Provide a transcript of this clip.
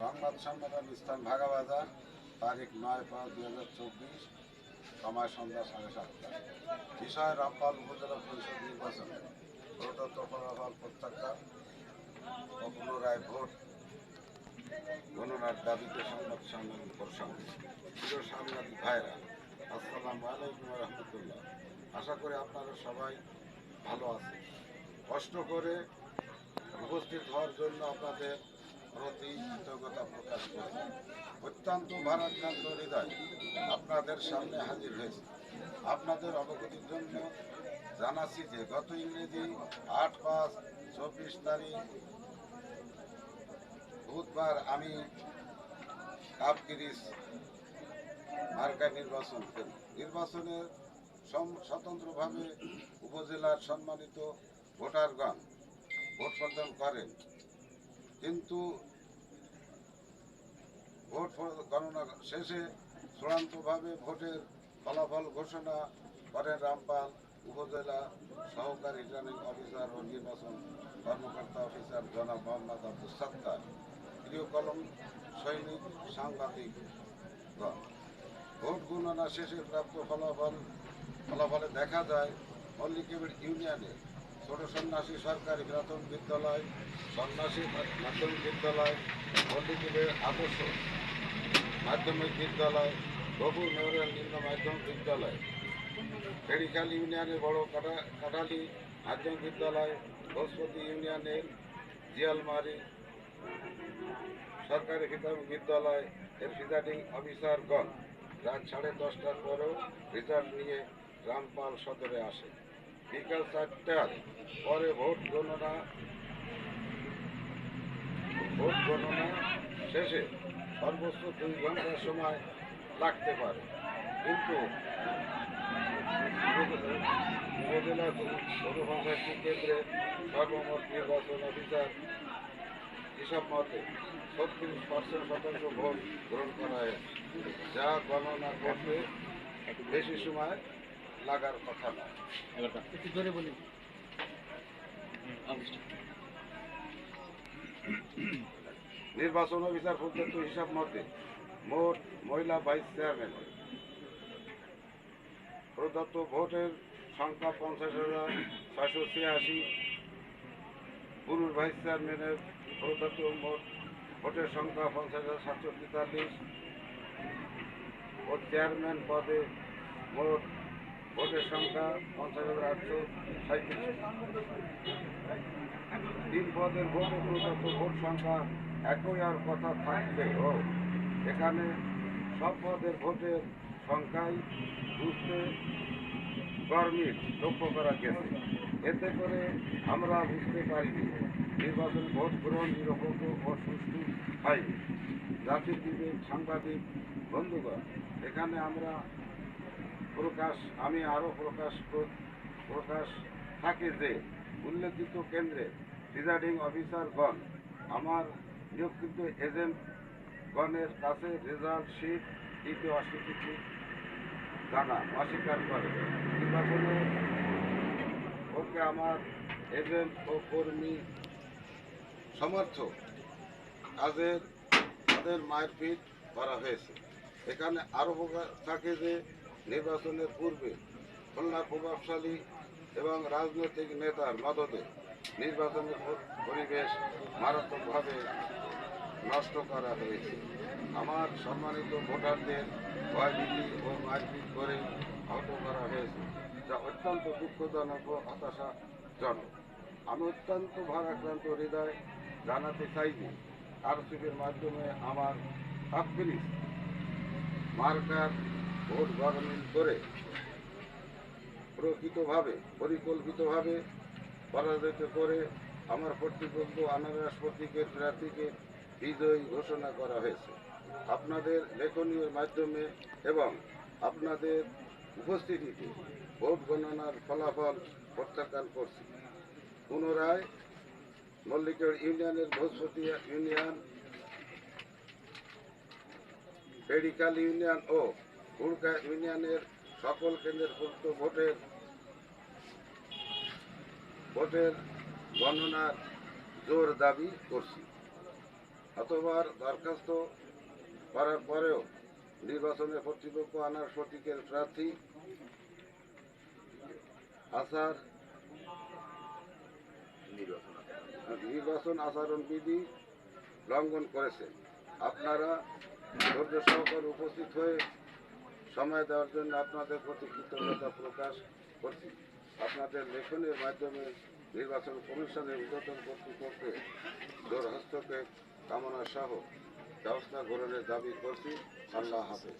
সংবাদ সম্মেলন স্থান ভাগাবাজার, তারিখ নয় পাঁচ দুই হাজার চব্বিশ, সময় সন্ধ্যা সাড়ে সাতটা। বিষয় রামপাল উপজেলা পরিষদ নির্বাচন। প্রদত্ত ফলাফল প্রত্যাখ্যান ও পুনরায় ভোট গণনার দাবিতে সংবাদ সম্মেলন প্রসঙ্গ প্রিয় সাংবাদিক ভাইরা আসসালামু আলাইকুম রহমতুল্লাহ। আশা করি আপনারা সবাই ভালো আছেন। কষ্ট করে উপস্থিত হওয়ার জন্য আপনাদের প্রতি কৃতজ্ঞতা প্রকাশ করি। অত্যন্ত ভারাক্রান্ত হৃদয় আপনাদের সামনে হাজির হয়েছে। আপনাদের অবগতির জন্য জানাচ্ছি যে গত ইংরেজি আট পাঁচ চব্বিশ তারিখ বুধবার আমি কাপগিরিস মার্কা নির্বাচন করি। নির্বাচনের স্বতন্ত্রভাবে উপজেলার সম্মানিত ভোটারগণ ভোট প্রদান করেন। কিন্তু ভোট গণনা শেষে চূড়ান্তভাবে ভোটের ফলাফল ঘোষণা করেন রামপাল উপজেলা সহকারী রিটার্নিং অফিসার ও নির্বাচন কর্মকর্তা অফিসার জনাব মোহাম্মদ আব্দুল সত্তার, প্রিয় কলম সৈনিক সাংবাদিক ভোট গণনা শেষে প্রাপ্ত ফলাফল, ফলাফলে দেখা যায় মল্লিকেবির ইউনিয়নের ছোট সন্ন্যাসী সরকারি প্রাথমিক বিদ্যালয়, সন্ন্যাসী মাধ্যমিক বিদ্যালয় মল্লিকেবির আদর্শ মাধ্যমিক বিদ্যালয় গফুর মেমোরিয়াল নিম্ন মাধ্যমিক বিদ্যালয় ফেরিখাল ইউনিয়নের বড় কাটা, কাটালি মাধ্যমিক বিদ্যালয়, বসপতি ইউনিয়নের জিয়ালমারি সরকারি প্রাথমিক বিদ্যালয়, এর প্রিজাইডিং অফিসারগণ রাত সাড়ে দশটার পরেও রেজাল্ট নিয়ে রামপাল সদরে আসে। বিকাল চারটার পরে ভোট গণনা ভোট গণনা শেষে সর্বোচ্চ দুই ঘণ্টার সময় লাগতে পারে। কিন্তু উপজেলা পৌর পঞ্চায়েত কেন্দ্রে সর্বমোট নির্বাচন অফিসার হিসাব মতে ছত্রিশ পার্সেন্ট শতাংশ ভোট গ্রহণ করা হয়েছে। যা গণনা করতে বেশি সময় লাগার কথা নয় একটু জোরে বলি। নির্বাচন অফিসার প্রদত্ত হিসাব মতে মোট মহিলা ভাইস চেয়ারম্যান। প্রদত্ত ভোটের সংখ্যা পঞ্চাশ হাজার ছয়শো ছিয়াশি। পুরুষ ভাইস চেয়ারম্যানের প্রদত্ত মোট ভোটের সংখ্যা পঞ্চাশ হাজার সাতশো তেতাল্লিশ। ও চেয়ারম্যান পদে মোট ভোটের সংখ্যা পঞ্চাশ হাজার আটশো সাঁত্রিশ তিন পদের ভোটে ভোট সংখ্যা একই আর কথা থাকলেও এখানে সব পদের ভোটের সংখ্যাই বুঝতে গরমিট লক্ষ্য করা গেছে। এতে করে আমরা বুঝতে পারি যে নির্বাচন ভোট গ্রহণ নিরপেক্ষ ও সুষ্ঠু হয় জাতির বিবেক সাংবাদিক, বন্ধুগণ, এখানে আমরা প্রকাশ, আমি আরও প্রকাশ প্রকাশ থাকে যে, উল্লেখিত কেন্দ্রে প্রিজাইডিং অফিসারগণ, আমার নিয়োগকৃত এজেন্টগণের কাছে রেজাল্ট শিট দিতে অস্বীকৃতি জানা অস্বীকার করে নির্বাচনে ওকে আমার এজেন্ট ও কর্মী সমর্থক কাজের, তাদের মারপিট করা হয়েছে। এখানে আরও থাকে যে নির্বাচনের পূর্বে খুলনা প্রভাবশালী এবং রাজনৈতিক নেতার মদতে নির্বাচনের পরিবেশ মারাত্মকভাবে নষ্ট করা হয়েছে। আমার সম্মানিত ভোটারদের ভয়ভীতি ও মারপিট করে আহত করা হয়েছে, যা অত্যন্ত দুঃখজনক ও হতাশাজনক। আমি অত্যন্ত ভারাক্রান্ত হৃদয় জানাতে চাই যে আরসিপির মাধ্যমে আমার আফগানিস মার্কার ভোট গঠন করে প্রকৃতভাবে, পরিকল্পিতভাবে পরাজিত করে আমার প্রতিপক্ষ আনারস প্রতীকের প্রার্থীকে বিজয়ী ঘোষণা করা হয়েছে। আপনাদের লেখনীর মাধ্যমে এবং আপনাদের উপস্থিতিতে ভোট গণনার ফলাফল প্রত্যাখ্যান করছি। পুনরায় মল্লিকের ইউনিয়নের ভোজপতি ইউনিয়ন পেডিকাল ইউনিয়ন ও হুড়কা ইউনিয়নের সকল কেন্দ্রের প্রদত্ত ভোটের ভোটের গণনার জোর দাবি করছি। অতবার দরখাস্ত করার পরেও নির্বাচনে কর্তৃপক্ষ আনার সঠিকের প্রার্থী আসার নির্বাচন আচরণ বিধি লঙ্ঘন করেছে। আপনারা ধৈর্য সহকারে উপস্থিত হয়ে সময় দেওয়ার জন্য আপনাদের প্রতি কৃতজ্ঞতা প্রকাশ করছি। আপনাদের লেখনের মাধ্যমে নির্বাচন কমিশনের উদ্বোধন কর্তৃপক্ষে জোর হস্তক্ষেপ কামনা সহ ব্যবস্থা গ্রহণের দাবি করছি। আল্লাহ হাফেজ।